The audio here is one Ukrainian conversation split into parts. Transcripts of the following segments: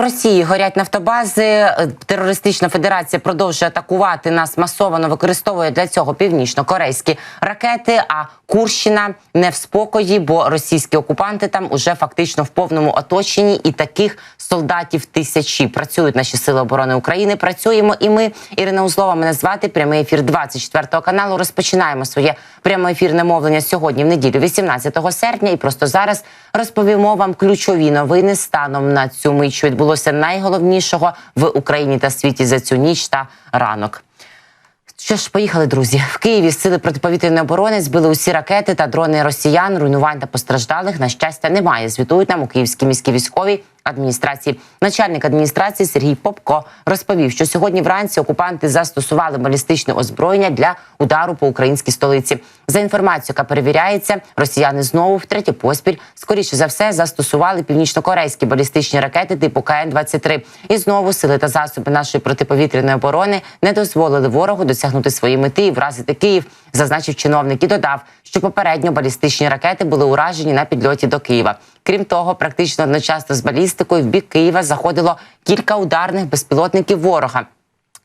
Росії горять нафтобази. Е, Терористична федерація продовжує атакувати нас масово, використовує для цього північно-корейські ракети. А Курщина не в спокої, бо російські окупанти там уже фактично в повному оточенні, і таких солдатів тисячі працюють наші сили оборони України. Працюємо і ми. Ірина Узлова мене звати. Прямий ефір 24 каналу. Розпочинаємо своє прямоефірне мовлення сьогодні в неділю, 18 серпня. І просто зараз розповімо вам ключові новини станом на цю мить, що відбулося найголовнішого в Україні та світі за цю ніч та ранок. Що ж, поїхали, друзі. В Києві сили протиповітряної оборони збили усі ракети та дрони росіян. Руйнувань та постраждалих на щастя немає. Звітують нам у Київській міській військовій адміністрації. Начальник адміністрації Сергій Попко розповів, що сьогодні вранці окупанти застосували балістичне озброєння для удару по українській столиці. За інформацією, яка перевіряється, росіяни знову втретє поспіль, скоріше за все, застосували північно-корейські балістичні ракети типу КН-23. І знову сили та засоби нашої протиповітряної оборони не дозволили ворогу досягнути свої мети і вразити Київ. Зазначив чиновник і додав, що попередньо балістичні ракети були уражені на підльоті до Києва. Крім того, практично одночасно з балістикою в бік Києва заходило кілька ударних безпілотників ворога.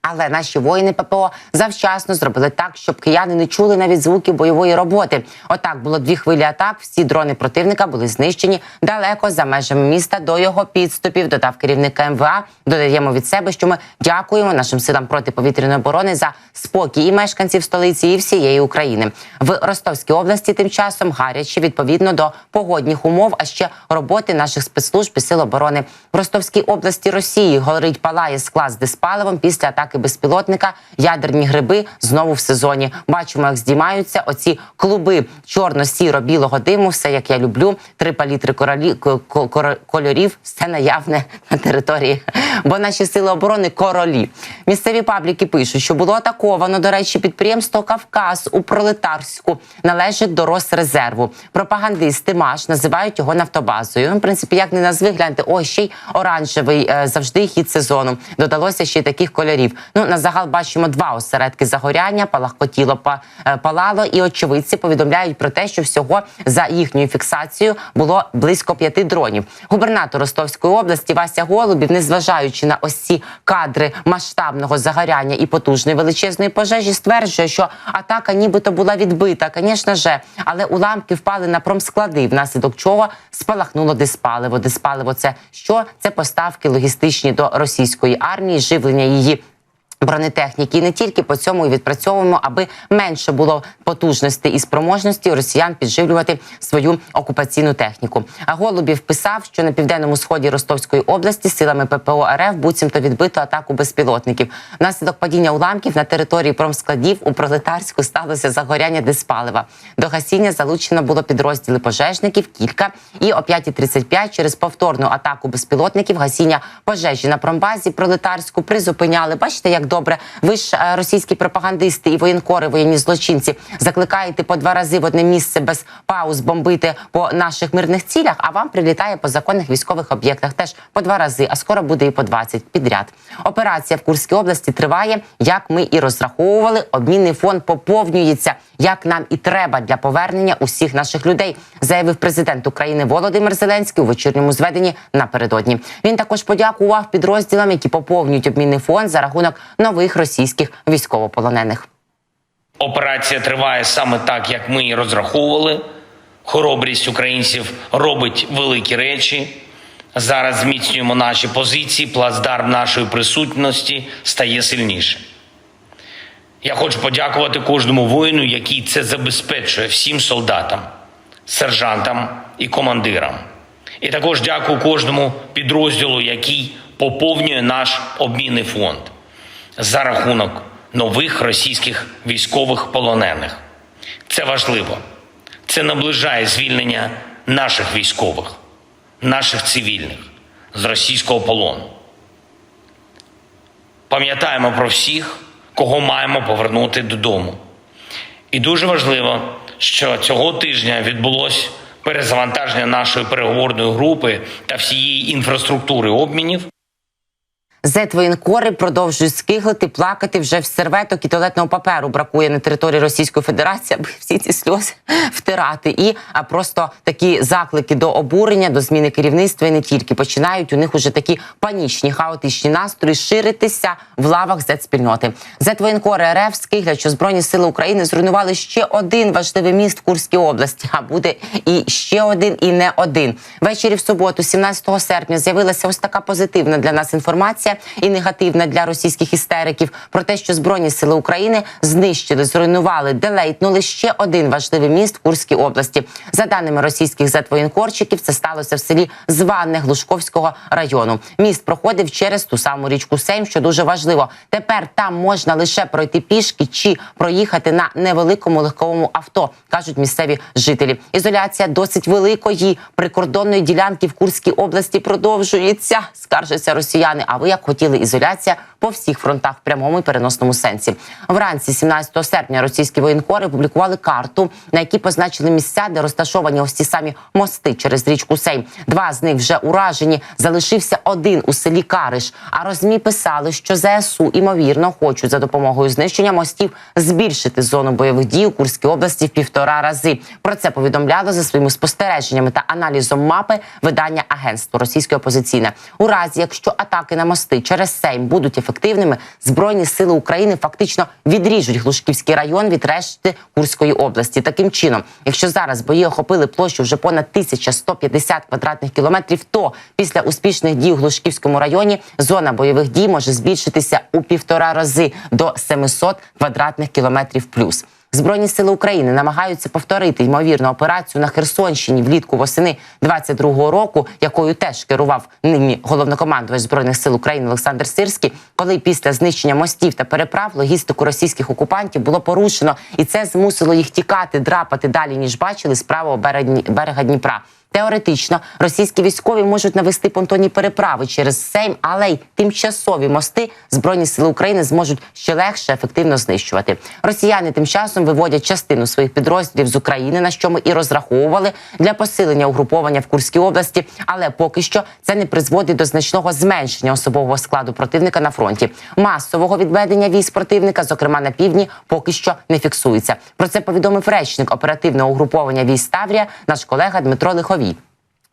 Але наші воїни ППО завчасно зробили так, щоб кияни не чули навіть звуки бойової роботи. Отак було дві хвилі атак. Всі дрони противника були знищені далеко за межами міста до його підступів. Додав керівник МВА. Додаємо від себе, що ми дякуємо нашим силам протиповітряної оборони за спокій і мешканців столиці і всієї України. В Ростовській області тим часом гаряче відповідно до погодних умов, а ще роботи наших спецслужб і сил оборони в Ростовській області Росії горить палає склад з диспаливом після атаки безпілотника. Ядерні гриби знову в сезоні. Бачимо, як здіймаються оці клуби чорно-сіро-білого диму. Все як я люблю. Три палітри королі, ко- ко- кольорів. Все наявне на території. Бо наші сили оборони королі. Місцеві пабліки пишуть, що було атаковано, до речі, підприємство Кавказ у Пролетарську належить до Росрезерву. Пропагандисти МАШ називають його нафтобазою. В принципі, як не назви, гляньте, о, ще й оранжевий е, завжди хід сезону. Додалося ще й таких кольорів. Ну на загал бачимо два осередки загоряння, палахкотіло па- е, палало, і очевидці повідомляють про те, що всього за їхньою фіксацією було близько п'яти дронів. Губернатор Ростовської області Вася Голубів, незважаючи на ось ці кадри масштабного загоряння і потужної величезної пожежі, стверджує, що атака нібито була відбита, звісно же, але уламки впали на промсклади, внаслідок чого спалахнуло диспаливо. Диспаливо це що? Це поставки логістичні до російської армії, живлення її. Бронетехніки і не тільки по цьому і відпрацьовуємо, аби менше було потужності і спроможності росіян підживлювати свою окупаційну техніку. А Голубів писав, що на південному сході Ростовської області силами ППО РФ буцімто відбито атаку безпілотників. Внаслідок падіння уламків на території промскладів у пролетарську сталося загоряння диспалива. До гасіння залучено було підрозділи пожежників кілька. І о 5.35 через повторну атаку безпілотників гасіння пожежі на промбазі пролетарську призупиняли. Бачите, як добре. Ви ж е, російські пропагандисти і воєнкори, воєнні злочинці закликаєте по два рази в одне місце без пауз бомбити по наших мирних цілях. А вам прилітає по законних військових об'єктах теж по два рази, а скоро буде і по 20 підряд. Операція в Курській області триває, як ми і розраховували. Обмінний фонд поповнюється, як нам і треба для повернення усіх наших людей, заявив президент України Володимир Зеленський у вечірньому зведенні напередодні. Він також подякував підрозділам, які поповнюють обмінний фонд за рахунок нових російських військовополонених. Операція триває саме так, як ми і розраховували. Хоробрість українців робить великі речі. Зараз зміцнюємо наші позиції, плацдарм нашої присутності стає сильнішим. Я хочу подякувати кожному воїну, який це забезпечує всім солдатам, сержантам і командирам. І також дякую кожному підрозділу, який поповнює наш обмінний фонд за рахунок нових російських військових полонених. Це важливо. Це наближає звільнення наших військових, наших цивільних з російського полону. Пам'ятаємо про всіх, кого маємо повернути додому. І дуже важливо, що цього тижня відбулось перезавантаження нашої переговорної групи та всієї інфраструктури обмінів Зетвоєнкори продовжують скиглити, плакати вже в серветок і туалетного паперу бракує на території Російської Федерації, аби всі ці сльози втирати. І а просто такі заклики до обурення, до зміни керівництва і не тільки починають у них уже такі панічні, хаотичні настрої ширитися в лавах зет-спільноти. Зетвоєнкори РФ скиглять, збройні сили України зруйнували ще один важливий міст в Курській області. А буде і ще один, і не один. Ввечері в суботу, 17 серпня, з'явилася ось така позитивна для нас інформація і негативна для російських істериків про те, що збройні сили України знищили, зруйнували, делейтнули ще один важливий міст Курській області. За даними російських зетвоєнкорчиків, це сталося в селі Званне Глушковського району. Міст проходив через ту саму річку Сейм, що дуже важливо. Тепер там можна лише пройти пішки чи проїхати на невеликому легковому авто, кажуть місцеві жителі. Ізоляція досить великої прикордонної ділянки в Курській області продовжується. Скаржаться росіяни. А ви як хотіли ізоляція по всіх фронтах в прямому і переносному сенсі? Вранці 17 серпня російські воєнкори опублікували карту, на якій позначили місця, де розташовані ось ці самі мости через річку Сейм. Два з них вже уражені. Залишився один у селі Кариш. А розмі писали, що ЗСУ імовірно хочуть за допомогою знищення мостів збільшити зону бойових дій у Курській області в півтора рази. Про це повідомляло за своїми спостереженнями та аналізом мапи видання агентство російське опозиційне. У разі, якщо атаки на мости через Сейм будуть ефективними, збройні сили України фактично відріжуть Глушківський район від решти Курської області. Таким чином, якщо зараз бої охопили площу вже понад 1150 квадратних кілометрів, то після успішних дій у Глушківському районі зона бойових дій може збільшитися у півтора рази до 700 квадратних кілометрів плюс. Збройні сили України намагаються повторити ймовірну операцію на Херсонщині влітку восени 22-го року, якою теж керував нині головнокомандувач збройних сил України Олександр Сирський, коли після знищення мостів та переправ логістику російських окупантів було порушено, і це змусило їх тікати, драпати далі ніж бачили з правого берега Дніпра. Теоретично російські військові можуть навести понтонні переправи через Сейм, але й тимчасові мости збройні сили України зможуть ще легше ефективно знищувати. Росіяни тим часом виводять частину своїх підрозділів з України, на що ми і розраховували для посилення угруповання в Курській області. Але поки що це не призводить до значного зменшення особового складу противника на фронті. Масового відведення військ противника, зокрема на півдні, поки що не фіксується. Про це повідомив речник оперативного угруповання військ Таврія, наш колега Дмитро Лиховій.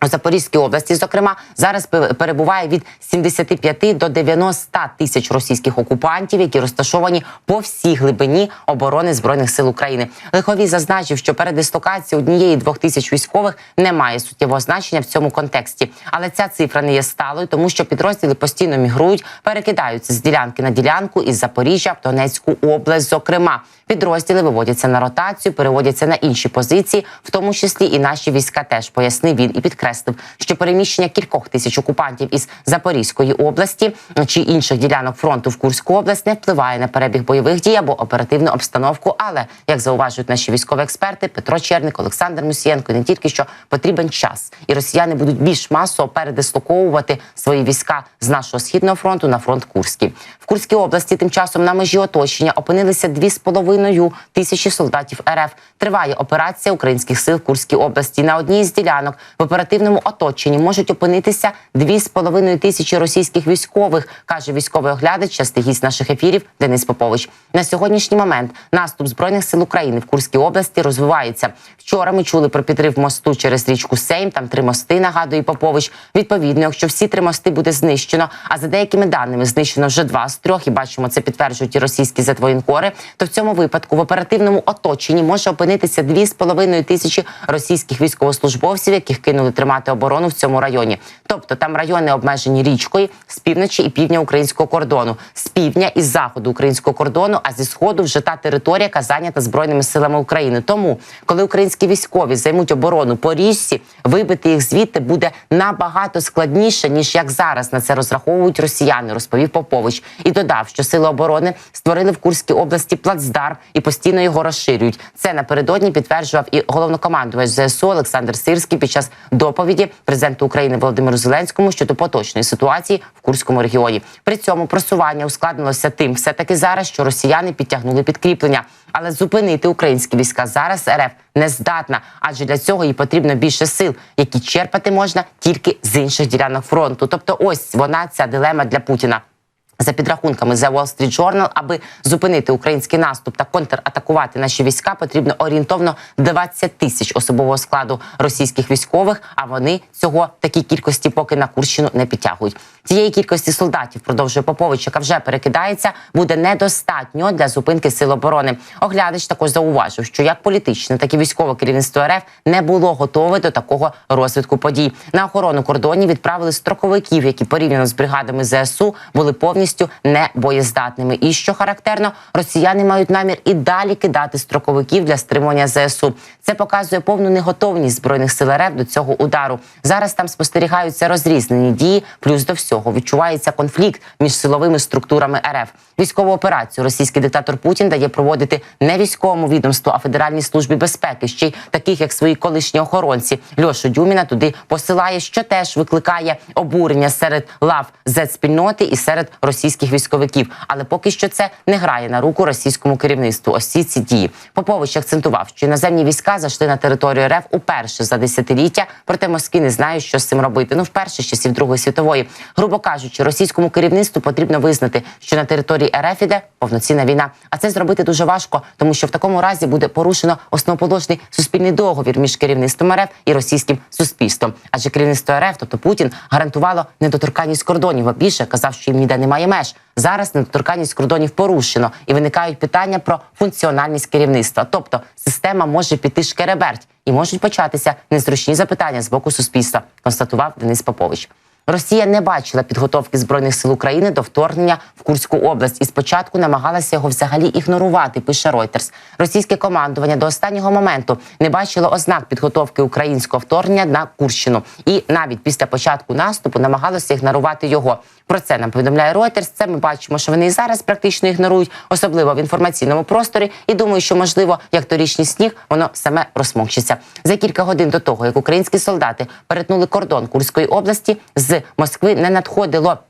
У Запорізькій області, зокрема, зараз пе- перебуває від 75 до 90 тисяч російських окупантів, які розташовані по всій глибині оборони збройних сил України. Лиховій зазначив, що передислокація однієї двох тисяч військових не має суттєвого значення в цьому контексті. Але ця цифра не є сталою, тому що підрозділи постійно мігрують, перекидаються з ділянки на ділянку із Запоріжжя в Донецьку область. Зокрема, підрозділи виводяться на ротацію, переводяться на інші позиції, в тому числі і наші війська теж пояснив він і підкреслив, що переміщення кількох тисяч окупантів із Запорізької області чи інших ділянок фронту в Курську область не впливає на перебіг бойових дій або оперативну обстановку. Але як зауважують наші військові експерти Петро Черник, Олександр Мусієнко, не тільки що потрібен час, і росіяни будуть більш масово передислоковувати свої війська з нашого східного фронту на фронт Курський. Курській області тим часом на межі оточення опинилися дві з половиною тисячі солдатів РФ. Триває операція українських сил в Курській області. На одній з ділянок в оперативному оточенні можуть опинитися дві з половиною тисячі російських військових, каже військовий оглядач, частий гість наших ефірів Денис Попович. На сьогоднішній момент наступ збройних сил України в Курській області розвивається. Вчора ми чули про підрив мосту через річку Сейм. Там три мости нагадує Попович. Відповідно, якщо всі три мости буде знищено, а за деякими даними знищено вже два трьох, і бачимо, це підтверджують і російські затвоєнкори, то в цьому випадку в оперативному оточенні може опинитися дві з половиною тисячі російських військовослужбовців, яких кинули тримати оборону в цьому районі. Тобто там райони обмежені річкою з півночі і півдня українського кордону, з півдня і заходу українського кордону, а зі сходу вже та територія, яка зайнята збройними силами України. Тому, коли українські військові займуть оборону по річці, вибити їх звідти буде набагато складніше ніж як зараз на це розраховують росіяни, розповів Попович і додав, що сили оборони створили в Курській області плацдарм і постійно його розширюють. Це напередодні підтверджував і головнокомандувач ЗСУ Олександр Сирський під час доповіді президенту України Володимиру Зеленському щодо поточної ситуації в Курському регіоні. При цьому просування ускладнилося тим, все таки зараз, що росіяни підтягнули підкріплення. Але зупинити українські війська зараз РФ не здатна, адже для цього їй потрібно більше сил, які черпати можна тільки з інших ділянок фронту. Тобто, ось вона ця дилема для Путіна. За підрахунками The Wall Street Journal, аби зупинити український наступ та контратакувати наші війська, потрібно орієнтовно 20 тисяч особового складу російських військових. А вони цього такій кількості поки на Курщину не підтягують. Тієї кількості солдатів продовжує Попович, яка вже перекидається, буде недостатньо для зупинки сил оборони. Оглядач також зауважив, що як політичне, так і військове керівництво РФ не було готове до такого розвитку подій. На охорону кордонів відправили строковиків, які порівняно з бригадами ЗСУ були повністю небоєздатними. І що характерно, росіяни мають намір і далі кидати строковиків для стримування ЗСУ. Це показує повну неготовність збройних сил РФ до цього удару. Зараз там спостерігаються розрізнені дії. Плюс до всього відчувається конфлікт між силовими структурами РФ. Військову операцію російський диктатор Путін дає проводити не військовому відомству, а Федеральній службі безпеки, ще й таких як свої колишні охоронці. Льошу Дюміна туди посилає, що теж викликає обурення серед лав Z-спільноти і серед російських військовиків. Але поки що це не грає на руку російському керівництву. Ось ці ці дії. Попович акцентував, що іноземні війська зайшли на територію РФ уперше за десятиліття. Проте Москві не знає, що з цим робити. Ну вперше з часів Другої світової. Грубо кажучи, російському керівництву потрібно визнати, що на території РФ іде повноцінна війна. А це зробити дуже важко, тому що в такому разі буде порушено основоположний суспільний договір між керівництвом РФ і російським суспільством. Адже керівництво РФ, тобто Путін, гарантувало недоторканність кордонів. А більше казав, що їм ніде немає меж. Зараз недоторканність кордонів порушено і виникають питання про функціональність керівництва. Тобто система може піти шкереберть і можуть початися незручні запитання з боку суспільства, констатував Денис Попович. Росія не бачила підготовки збройних сил України до вторгнення в Курську область і спочатку намагалася його взагалі ігнорувати. Пише Reuters. Російське командування до останнього моменту не бачило ознак підготовки українського вторгнення на Курщину, і навіть після початку наступу намагалося ігнорувати його. Про це нам повідомляє Reuters. Це ми бачимо, що вони і зараз практично ігнорують, особливо в інформаційному просторі. І думаю, що можливо, як торічний сніг, воно саме розмокчиться. За кілька годин до того, як українські солдати перетнули кордон Курської області, з Москви не надходило.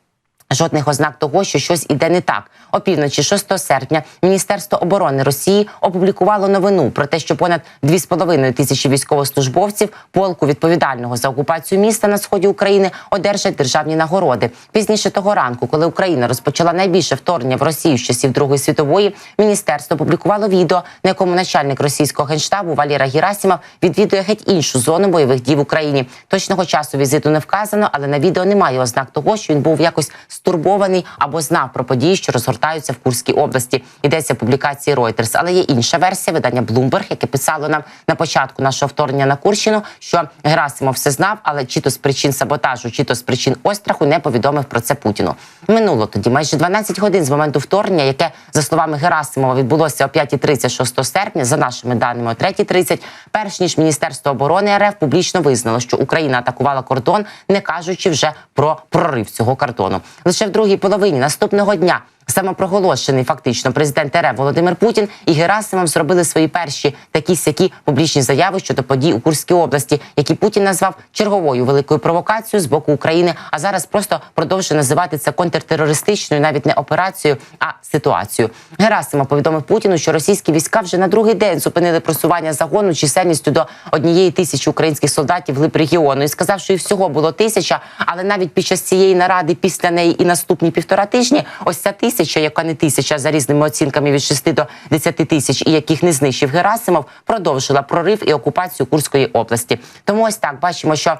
Жодних ознак того, що щось іде не так. Опівночі 6 серпня Міністерство оборони Росії опублікувало новину про те, що понад 2,5 тисячі військовослужбовців полку відповідального за окупацію міста на сході України одержать державні нагороди. Пізніше того ранку, коли Україна розпочала найбільше вторгнення в Росію з часів Другої світової, міністерство опублікувало відео, на якому начальник російського генштабу Валера Герасимов відвідує геть іншу зону бойових дій в Україні. Точного часу візиту не вказано, але на відео немає ознак того, що він був якось стурбований або знав про події, що розгортаються в Курській області. Йдеться публікації Reuters. Але є інша версія видання Bloomberg, яке писало нам на початку нашого вторгнення на Курщину, що Герасимов все знав, але чи то з причин саботажу, чи то з причин остраху не повідомив про це Путіну. Минуло тоді майже 12 годин з моменту вторгнення, яке за словами Герасимова відбулося о 5.30 6 серпня. За нашими даними, о 3.30, перш ніж Міністерство оборони РФ публічно визнало, що Україна атакувала кордон, не кажучи вже про прорив цього кордону. Лише в другій половині наступного дня самопроголошений фактично президент РФ Володимир Путін і Герасимов зробили свої перші такі сякі публічні заяви щодо подій у Курській області, які Путін назвав черговою великою провокацією з боку України. А зараз просто продовжує називати це контртерористичною, навіть не операцією, а ситуацією. Герасимов повідомив Путіну, що російські війська вже на другий день зупинили просування загону чисельністю до однієї тисячі українських солдатів глиб регіону і сказав, що і всього було тисяча, але навіть під час цієї наради, після неї і наступні півтора тижні, ось ця тисяча, яка не тисяча за різними оцінками від 6 до 10 тисяч, і яких не знищив Герасимов, продовжила прорив і окупацію Курської області. Тому ось так бачимо, що.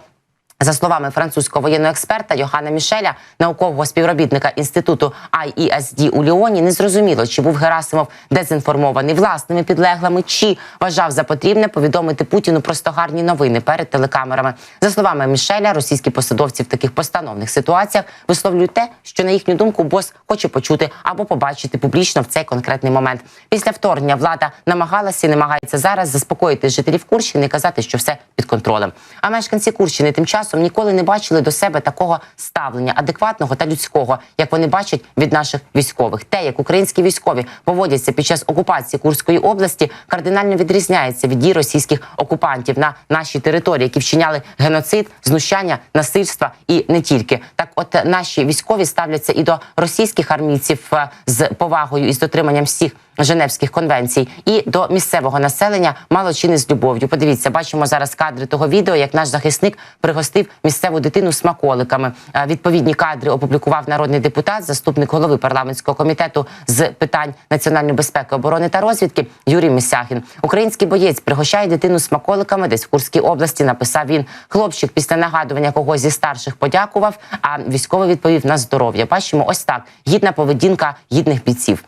За словами французького воєнного експерта Йохана Мішеля, наукового співробітника інституту IESD у Ліоні, не зрозуміло, чи був Герасимов дезінформований власними підлеглими, чи вважав за потрібне повідомити Путіну просто гарні новини перед телекамерами. За словами Мішеля, російські посадовці в таких постановних ситуаціях висловлюють те, що на їхню думку бос хоче почути або побачити публічно в цей конкретний момент. Після вторгнення влада намагалася і намагається зараз заспокоїти жителів Курщини і казати, що все під контролем. А мешканці Курщини тим часом ніколи не бачили до себе такого ставлення адекватного та людського, як вони бачать від наших військових. Те, як українські військові поводяться під час окупації Курської області, кардинально відрізняється від дій російських окупантів на нашій території, які вчиняли геноцид, знущання, насильства і не тільки. Так, от наші військові ставляться і до російських армійців е, з повагою і з дотриманням всіх. Женевських конвенцій і до місцевого населення мало чи не з любов'ю. Подивіться, бачимо зараз кадри того відео, як наш захисник пригостив пригостив місцеву дитину смаколиками. Е, Відповідні кадри опублікував народний депутат, заступник голови парламентського комітету з питань національної безпеки, оборони та розвідки Юрій Мисяхін. Український боєць пригощає дитину смаколиками десь в Курській області. Написав він. Хлопчик після нагадування когось зі старших подякував. А військовий відповів на здоров'я. Бачимо, ось так гідна поведінка гідних бійців.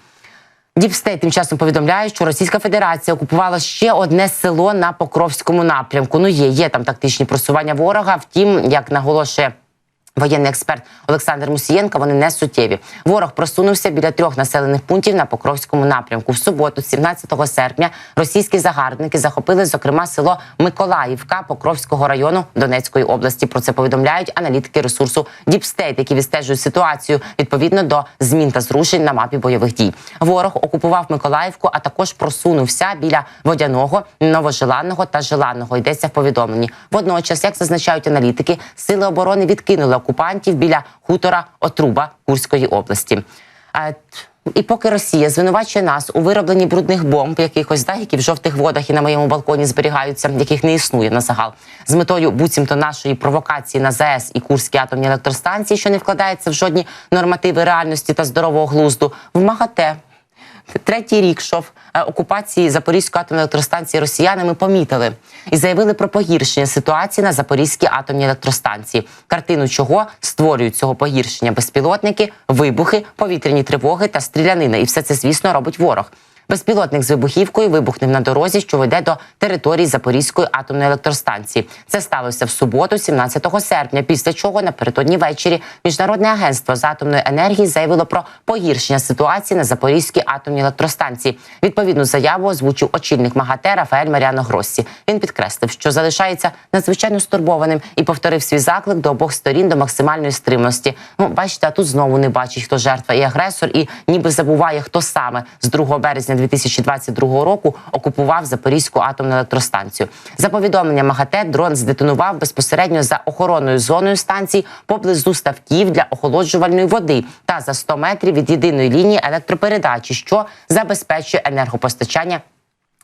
Діпстейт тим часом повідомляє, що Російська Федерація окупувала ще одне село на Покровському напрямку. Ну є, є там тактичні просування ворога. Втім, як наголошує. Воєнний експерт Олександр Мусієнко, вони не суттєві. Ворог просунувся біля трьох населених пунктів на Покровському напрямку. В суботу, 17 серпня, російські загарбники захопили, зокрема, село Миколаївка Покровського району Донецької області. Про це повідомляють аналітики ресурсу Діпстейт, які відстежують ситуацію відповідно до змін та зрушень на мапі бойових дій. Ворог окупував Миколаївку, а також просунувся біля водяного, новожеланного та желанного. Йдеться в повідомленні. Водночас, як зазначають аналітики, сили оборони відкинули окупантів біля хутора Отруба Курської області. І поки Росія звинувачує нас у виробленні брудних бомб, якихось да, які в жовтих водах і на моєму балконі зберігаються, яких не існує на загал, з метою буцімто нашої провокації на ЗАЕС і Курській атомній електростанції, що не вкладається в жодні нормативи реальності та здорового глузду, в МАГАТЕ Третій рік йшов е, окупації Запорізької атомної електростанції росіянами помітили і заявили про погіршення ситуації на Запорізькій атомній електростанції. Картину чого створюють цього погіршення безпілотники, вибухи, повітряні тривоги та стрілянина. І все це, звісно, робить ворог. Безпілотник з вибухівкою вибухнув на дорозі, що веде до території Запорізької атомної електростанції. Це сталося в суботу, 17 серпня. Після чого напередодні ввечері міжнародне агентство з атомної енергії заявило про погіршення ситуації на Запорізькій атомній електростанції. Відповідну заяву озвучив очільник МАГАТЕ Рафаель Маріано Гроссі. Він підкреслив, що залишається надзвичайно стурбованим і повторив свій заклик до обох сторін до максимальної стримності. Ну, бачите, а тут знову не бачить, хто жертва і агресор, і ніби забуває, хто саме з 2 березня 2022 року окупував Запорізьку атомну електростанцію. За повідомленням МАГАТЕ, дрон здетонував безпосередньо за охоронною зоною станції поблизу ставків для охолоджувальної води та за 100 метрів від єдиної лінії електропередачі, що забезпечує енергопостачання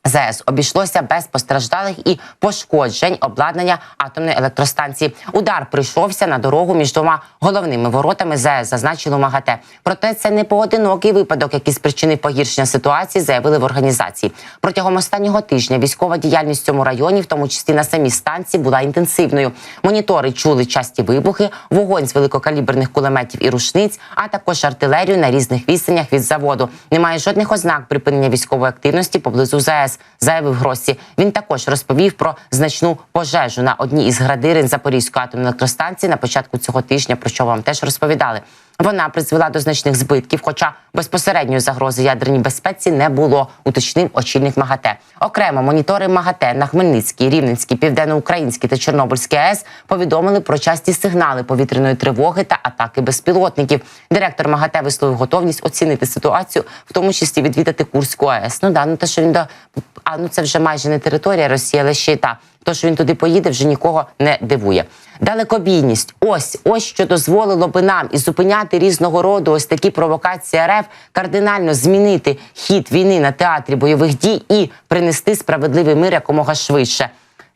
ЗАЕС обійшлося без постраждалих і пошкоджень обладнання атомної електростанції. Удар прийшовся на дорогу між двома головними воротами ЗАЕС, зазначило МАГАТЕ. Проте це не поодинокий випадок, який спричинив погіршення ситуації, заявили в організації. Протягом останнього тижня військова діяльність в цьому районі, в тому числі на самій станції, була інтенсивною. Монітори чули часті вибухи, вогонь з великокаліберних кулеметів і рушниць, а також артилерію на різних відстанях від заводу. Немає жодних ознак припинення військової активності поблизу ЗАЕС, заявив Гросі. Він також розповів про значну пожежу на одній із градирин Запорізької атомної електростанції на початку цього тижня, про що вам теж розповідали. Вона призвела до значних збитків, хоча безпосередньої загрози ядерній безпеці не було, уточнив очільник МАГАТЕ. Окремо монітори МАГАТЕ на Хмельницькій, Рівненській, Південноукраїнській та Чорнобильській АЕС повідомили про часті сигнали повітряної тривоги та атаки безпілотників. Директор МАГАТЕ висловив готовність оцінити ситуацію, в тому числі відвідати Курську АЕС. Ну да, ну те, що він до а ну це вже майже не територія Росії, але ще й та. То, що він туди поїде, вже нікого не дивує. Далекобійність, ось ось що дозволило би нам і зупиняти різного роду ось такі провокації РФ, кардинально змінити хід війни на театрі бойових дій і принести справедливий мир якомога швидше.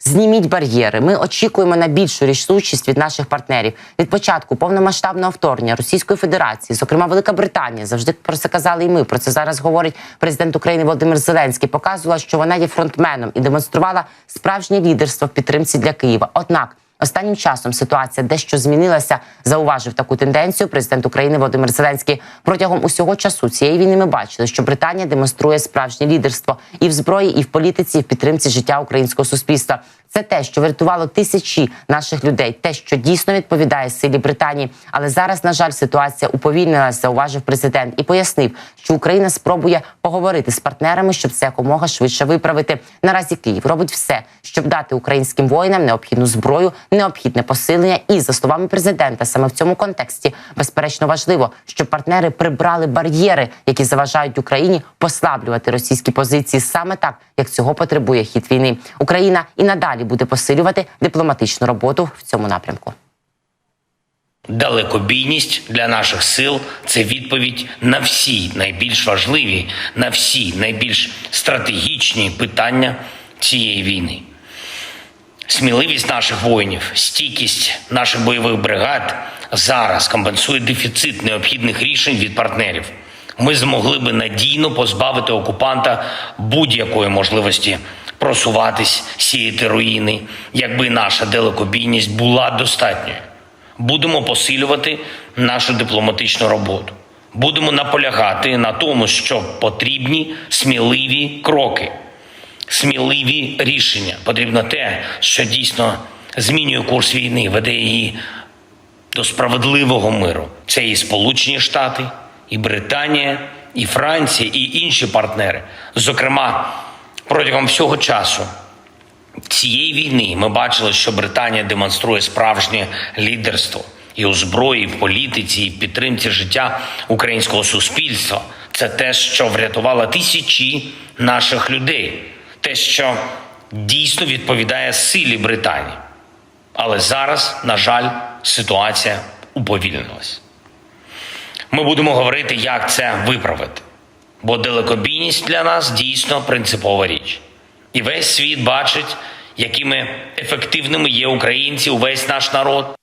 Зніміть бар'єри. Ми очікуємо на більшу рішучість від наших партнерів. Від початку повномасштабного вторгнення Російської Федерації, зокрема Велика Британія, завжди про це казали і ми. Про це зараз говорить президент України Володимир Зеленський. Показувала, що вона є фронтменом і демонструвала справжнє лідерство в підтримці для Києва. Однак Останнім часом ситуація дещо змінилася. Зауважив таку тенденцію президент України Володимир Зеленський. Протягом усього часу цієї війни ми бачили, що Британія демонструє справжнє лідерство і в зброї, і в політиці, і в підтримці життя українського суспільства. Це те, що врятувало тисячі наших людей, те, що дійсно відповідає силі Британії. Але зараз, на жаль, ситуація уповільнилася, зауважив президент і пояснив, що Україна спробує поговорити з партнерами, щоб це якомога швидше виправити. Наразі Київ робить все, щоб дати українським воїнам необхідну зброю, необхідне посилення. І за словами президента, саме в цьому контексті безперечно важливо, щоб партнери прибрали бар'єри, які заважають Україні послаблювати російські позиції саме так, як цього потребує хід війни. Україна і надалі буде посилювати дипломатичну роботу в цьому напрямку. Далекобійність для наших сил це відповідь на всі найбільш важливі, на всі найбільш стратегічні питання цієї війни. Сміливість наших воїнів, стійкість наших бойових бригад зараз компенсує дефіцит необхідних рішень від партнерів. Ми змогли би надійно позбавити окупанта будь-якої можливості просуватись, сіяти руїни, якби наша далекобійність була достатньою. Будемо посилювати нашу дипломатичну роботу. Будемо наполягати на тому, що потрібні сміливі кроки сміливі рішення. Потрібно те, що дійсно змінює курс війни, веде її до справедливого миру. Це і Сполучені Штати, і Британія, і Франція, і інші партнери. Зокрема, протягом всього часу цієї війни ми бачили, що Британія демонструє справжнє лідерство і у зброї, і в політиці, і в підтримці життя українського суспільства. Це те, що врятувало тисячі наших людей, те, що дійсно відповідає силі Британії. Але зараз, на жаль, ситуація уповільнилась. Ми будемо говорити, як це виправити. Бо далекобійність для нас дійсно принципова річ. І весь світ бачить, якими ефективними є українці, увесь наш народ.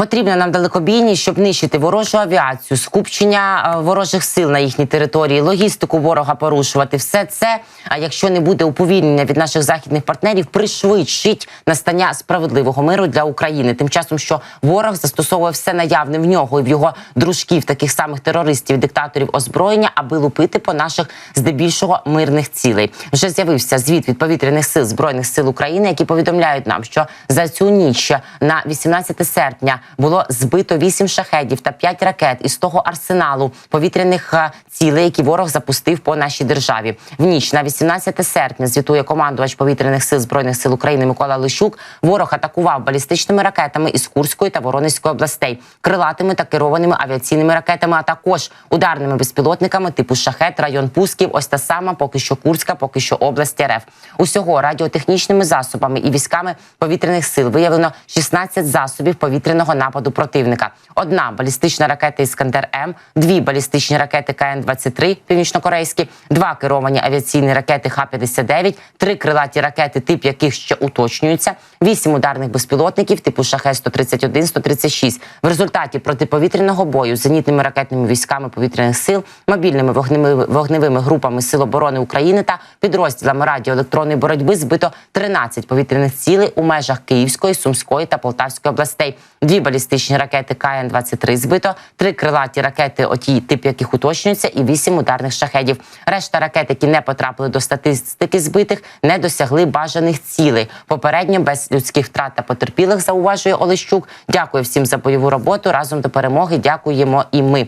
Потрібна нам далекобійність, щоб нищити ворожу авіацію, скупчення е, ворожих сил на їхній території, логістику ворога порушувати. Все це, а якщо не буде уповільнення від наших західних партнерів, пришвидшить настання справедливого миру для України. Тим часом, що ворог застосовує все наявне в нього і в його дружків, таких самих терористів, диктаторів озброєння, аби лупити по наших здебільшого мирних цілей. Вже з'явився звіт від повітряних сил збройних сил України, які повідомляють нам, що за цю ніч на 18 серпня було збито 8 шахедів та 5 ракет із того арсеналу повітряних е, цілей, які ворог запустив по нашій державі. В ніч на 18 серпня звітує командувач повітряних сил збройних сил України Микола Лищук. Ворог атакував балістичними ракетами із Курської та Воронезької областей, крилатими та керованими авіаційними ракетами, а також ударними безпілотниками типу шахет, район пусків. Ось та сама, поки що Курська, поки що область РФ. Усього радіотехнічними засобами і військами повітряних сил виявлено 16 засобів повітряного нападу противника. Одна балістична ракета Іскандер М, дві балістичні ракети КН-23 північнокорейські, два керовані авіаційні ракети Х-59, три крилаті ракети, тип яких ще уточнюються, вісім ударних безпілотників типу Шахет 131 136 В результаті протиповітряного бою зенітними ракетними військами повітряних сил, мобільними вогневими, вогневими групами Сил оборони України та підрозділами радіоелектронної боротьби збито 13 повітряних цілей у межах Київської, Сумської та Полтавської областей. Дві балістичні ракети КН-23 збито, три крилаті ракети, оті тип яких уточнюються, і вісім ударних шахедів. Решта ракет, які не потрапили до статистики збитих, не досягли бажаних цілей. Попередньо без людських втрат та потерпілих, зауважує Олещук. Дякую всім за бойову роботу. Разом до перемоги. Дякуємо і ми.